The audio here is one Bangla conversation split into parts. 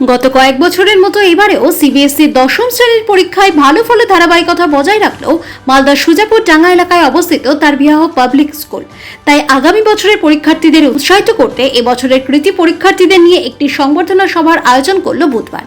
গত কয়েক বছরের মতো এবারেও সিবিএসসি দশম শ্রেণির পরীক্ষায় ভালো ফলে ধারাবাহিকতা বজায় রাখলেও মালদার সুজাপুর ডাঙ্গা এলাকায় অবস্থিত তার বিবাহ পাবলিক স্কুল। তাই আগামী বছরের পরীক্ষার্থীদের উৎসাহিত করতে এবছরের কৃতি পরীক্ষার্থীদের নিয়ে একটি সংবর্ধনা সভার আয়োজন করল বুধবার।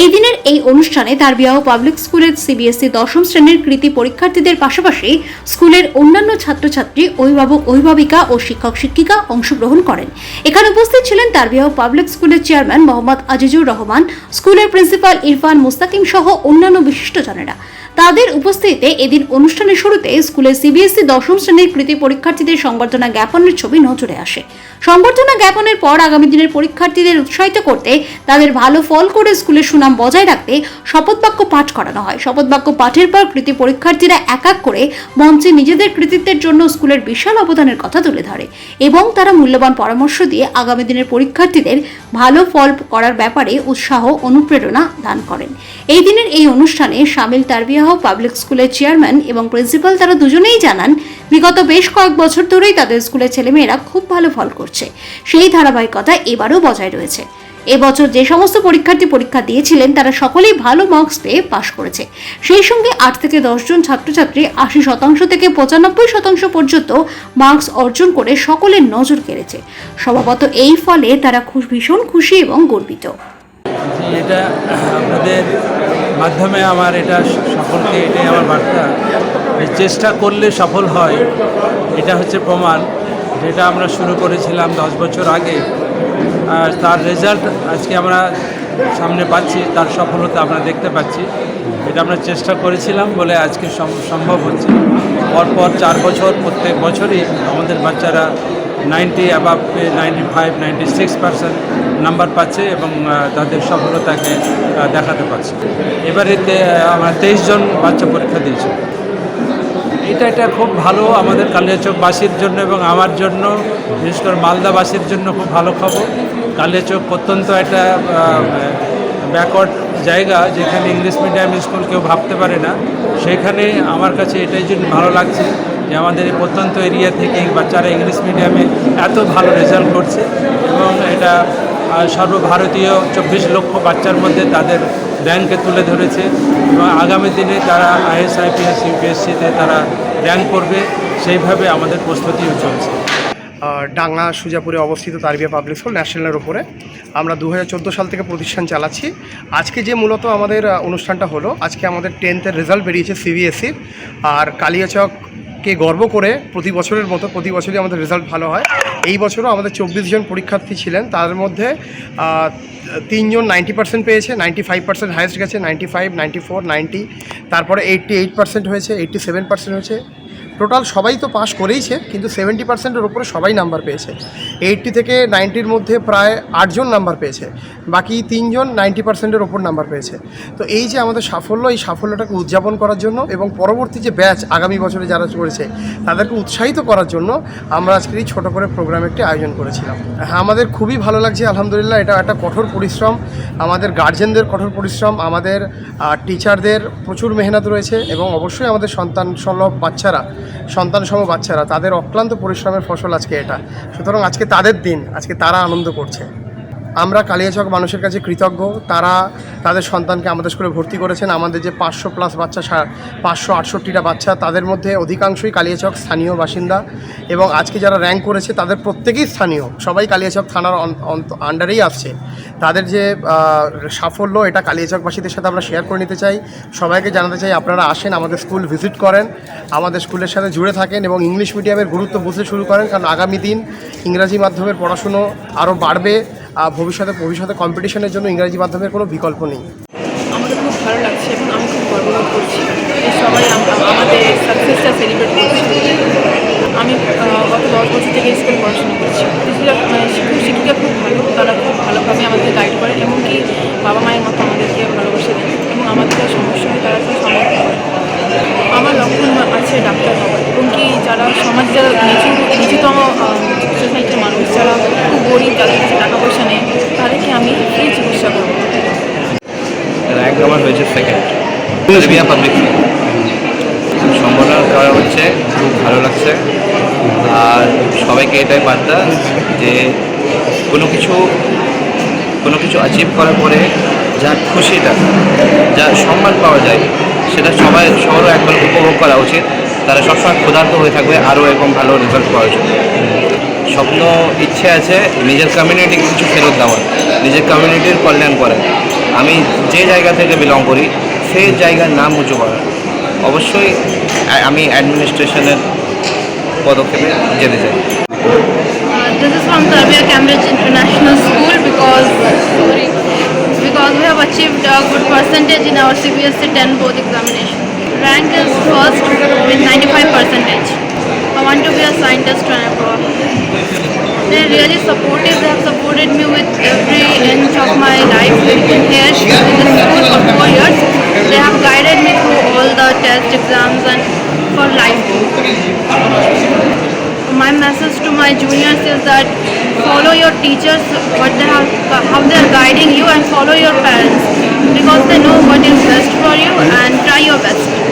এই দিনের এই অনুষ্ঠানে তার বিবাহ পাবলিক স্কুলের সিবিএসসি দশম শ্রেণির কৃতি পরীক্ষার্থীদের পাশাপাশি স্কুলের অন্যান্য ছাত্রছাত্রী, অভিভাবক, অভিভাবিকা ও শিক্ষক শিক্ষিকা অংশগ্রহণ করেন। এখানে উপস্থিত ছিলেন তার বিবাহ পাবলিক স্কুলের চেয়ারম্যান মোহাম্মদ আজিজুর রহমান স্কুলের প্রিন্সিপাল ইরফান মুস্তাকিম সহ অন্যান্য বিশিষ্টজনেরা। তাদের উপস্থিতিতে এদিন অনুষ্ঠানের শুরুতে স্কুলের সিবিএসসি দশম শ্রেণির কৃতি পরীক্ষার্থীদের সংবর্ধনা জ্ঞাপনের ছবি নজরে আসে। সংবর্ধনা জ্ঞাপনের পর আগামী দিনের পরীক্ষার্থীদের উৎসাহিত করতে তাদের ভালো ফল করে স্কুলের সুনাম বজায় রাখতে শপথ বাক্য পাঠ করানো হয়। শপথ বাক্য পাঠের পর কৃতি পরীক্ষার্থীরা এক এক করে মঞ্চে নিজেদের কৃতিত্বের জন্য স্কুলের বিশাল অবদানের কথা তুলে ধরে এবং তারা মূল্যবান পরামর্শ দিয়ে আগামী দিনের পরীক্ষার্থীদের ভালো ফল করার ব্যাপারে উৎসাহ অনুপ্রেরণা দান করেন। এই দিনের এই অনুষ্ঠানে সামিল তারবিয়াহ পাবলিক স্কুলের চেয়ারম্যান এবং প্রিন্সিপাল তারা দুজনেই জানান, বিগত বেশ কয়েক বছর ধরেই তাদের স্কুলের ছেলেমেয়েরা খুব ভালো ফল করছে। সেই ধারাবাহিকতা এবারও বজায় রয়েছে। এবছর যে সমস্ত পরীক্ষার্থী পরীক্ষা দিয়েছিলেন, তারা সকলেই ভালো মার্কস পেয়ে পাশ করেছে। সেই সঙ্গে আট থেকে দশজন ছাত্রছাত্রী আশি শতাংশ থেকে পঁচানব্বই শতাংশ পর্যন্ত মার্কস অর্জন করে সকলের নজর কেড়েছে। স্বভাবত এই ফলে তারা খুব ভীষণ খুশি এবং গর্বিত। এটা আপনাদের মাধ্যমে আমার এটা সকলকে এটাই আমার বার্তা। চেষ্টা করলে সফল হয়, এটা হচ্ছে প্রমাণ। যেটা আমরা শুরু করেছিলাম দশ বছর আগে, আর তার রেজাল্ট আজকে আমরা সামনে পাচ্ছি, তার সফলতা আমরা দেখতে পাচ্ছি। এটা আমরা চেষ্টা করেছিলাম বলে আজকে সম- সম্ভব হচ্ছে। পরপর চার বছর, প্রত্যেক বছরই আমাদের বাচ্চারা ninety above ninety five ninety six percent number পাচ্ছে এবং তাদের সফলতাকে দেখাতে পারছে। এবারে আমরা তেইশ জন বাচ্চা পরীক্ষা দিয়েছি। এটা এটা খুব ভালো আমাদের কালিয়াচকবাসীর জন্য এবং আমার জন্য, বিশেষ করে মালদাবাসীর জন্য খুব ভালো খবর। কালিয়াচক অত্যন্ত একটা ব্যাকওয়ার্ড জায়গা, যেখানে ইংলিশ মিডিয়াম স্কুল কেউ ভাবতে পারে না। সেখানে আমার কাছে এটাই জন্য ভালো লাগছে যে আমাদের এই প্রত্যন্ত এরিয়া থেকে বাচ্চারা ইংলিশ মিডিয়ামে এত ভালো রেজাল্ট করছে এবং এটা সর্বভারতীয় চব্বিশ লক্ষ বাচ্চার মধ্যে তাদের র্যাঙ্কে তুলে ধরেছে এবং আগামী দিনে তারা আইএস, আইপিএস, ইউপিএসসিতে তারা র্যাঙ্ক করবে, সেইভাবে আমাদের প্রস্তুতিও চলছে। ডাঙ্গা সুজাপুরে অবস্থিত তারবিয়া পাবলিক স্কুল ন্যাশনালের ওপরে আমরা দু হাজার চোদ্দ সাল থেকে প্রতিষ্ঠান চালাচ্ছি। আজকে যে মূলত আমাদের অনুষ্ঠানটা হলো, আজকে আমাদের টেন্থের রেজাল্ট বেরিয়েছে সিবিএসসির আর কালিয়াচককে গর্ব করে প্রতি বছরের মতো, প্রতি বছরই আমাদের রেজাল্ট ভালো হয়। এই বছরও আমাদের চব্বিশ জন পরীক্ষার্থী ছিলেন। তার মধ্যে তিনজন নাইনটি পার্সেন্ট পেয়েছে নাইনটি ফাইভ পার্সেন্ট হায়েস্ট গেছে ninety five ninety four ninety তারপরে এইটটি এইট পার্সেন্ট হয়েছে এইটটি সেভেন পার্সেন্ট হয়েছে। টোটাল সবাই তো পাস করেইছে, কিন্তু সেভেন্টি পার্সেন্টের ওপরে সবাই নাম্বার পেয়েছে। এইটটি থেকে নাইনটির মধ্যে প্রায় আটজন নাম্বার পেয়েছে, বাকি তিনজন নাইনটি পার্সেন্টের ওপর নাম্বার পেয়েছে। তো এই যে আমাদের সাফল্য, এই সাফল্যটাকে উদযাপন করার জন্য এবং পরবর্তী যে ব্যাচ আগামী বছরে যারা করেছে, তাদেরকে উৎসাহিত করার জন্য আমরা আজকের এই ছোটো করে প্রোগ্রাম একটি আয়োজন করেছিলাম। হ্যাঁ আমাদের খুবই ভালো লাগছে, আলহামদুলিল্লাহ, এটা একটা কঠোর পরিশ্রম। আমাদের গার্জেনদের কঠোর পরিশ্রম, আমাদের টিচারদের প্রচুর মেহনত রয়েছে এবং অবশ্যই আমাদের সন্তান সলভ বাচ্চারা সন্তান সম বাচ্চারা, তাদের অক্লান্ত পরিশ্রমের ফসল আজকে এটা। সুতরাং আজকে তাদের দিন, আজকে তারা আনন্দ করছে। আমরা কালিয়াচক মানুষের কাছে কৃতজ্ঞ। তারা তাদের সন্তানকে আমাদের স্কুলে ভর্তি করেছেন। আমাদের যে পাঁচশো প্লাস বাচ্চা পাঁচশো আটষট্টিটা বাচ্চা, তাদের মধ্যে অধিকাংশই কালিয়াচক স্থানীয় বাসিন্দা এবং আজকে যারা র্যাঙ্ক করেছে, তাদের প্রত্যেকেই স্থানীয়। সবাই কালিয়াচক থানার আন্ডারেই আসছে। তাদের যে সাফল্য, এটা কালিয়াচকবাসীদের সাথে আমরা শেয়ার করে নিতে চাই। সবাইকে জানাতে চাই, আপনারা আসেন, আমাদের স্কুল ভিজিট করেন। আমাদের স্কুলের সাথে জুড়ে থাকেন এবং ইংলিশ মিডিয়ামের গুরুত্ব বুঝতে শুরু করেন। কারণ আগামী দিন ইংরাজি মাধ্যমের পড়াশুনো আরও বাড়বে। ভবিষ্যতে ভবিষ্যতে কম্পিটিশনের জন্য ইংরাজি মাধ্যমের কোনো বিকল্প নেই। আমাদের খুব ভালো লাগছে এবং আমি খুব গর্ববোধ করছি সবাই আম- আমাদের সাকসেসটা সেলিব্রেট করছি। আমি গত দশ বছর থেকে স্কুলে পড়াশোনা করছি। মানে শিক্ষক, শিক্ষিকা খুব ভালো, তারা খুব ভালোভাবে আমাদের গাইড করেন, এমনকি বাবা মায়ের মতো আমাদেরকে ভালোবাসে দেয় এবং আমাদের যা সমস্যা হয় তারা খুব সমর্থন করে আমার লক্ষ্য আছে ডাক্তার হওয়ার এবং কি যারা সমাজ যারা নিচু নিচুতম সোসাইটির মানুষ যারা খুব গরিব যাদের কাছে টাকা পয়সা নেই তাদেরকে আমি ফ্রি চিকিৎসা করব র্যাঙ্ক আমার হয়েছে সেকেন্ড রিয়া পাবলিক সম্বোধন করা হচ্ছে, খুব ভালো লাগছে। আর সবাইকে এটাই বার্তা যে কোনো কিছু কোনো কিছু অ্যাচিভ করার পরে যা খুশিটা যা সম্মান পাওয়া যায়, সেটা সবাই, সবারও একবার উপভোগ করা উচিত। তারা সবসময় ক্ষুধার্ত হয়ে থাকবে, আরও এরকম ভালো রেজাল্ট পাওয়ার জন্য। স্বপ্ন ইচ্ছে আছে নিজের কমিউনিটিকে কিছু ফেরত দেওয়ার, নিজের কমিউনিটির কল্যাণ করার। আমি যে জায়গা থেকে বিলং করি সেই জায়গার নাম উঁচু করার অবশ্যই আমি অ্যাডমিনিস্ট্রেশনের পদক্ষেপে যেতে চাই Uh, this is from Tarbia Cambridge International School because sorry because we have achieved a good percentage in our CBSE 10 board examination. Rank is first with 95 percentage. I want to be a scientist when I grow up. They're really supportive. They have supported me with every inch of my life here in this school for four years. They have guided me through all the test exams and for life. my message to my juniors is that follow your teachers what they have how they are guiding you and follow your parents because they know what is best for you and try your best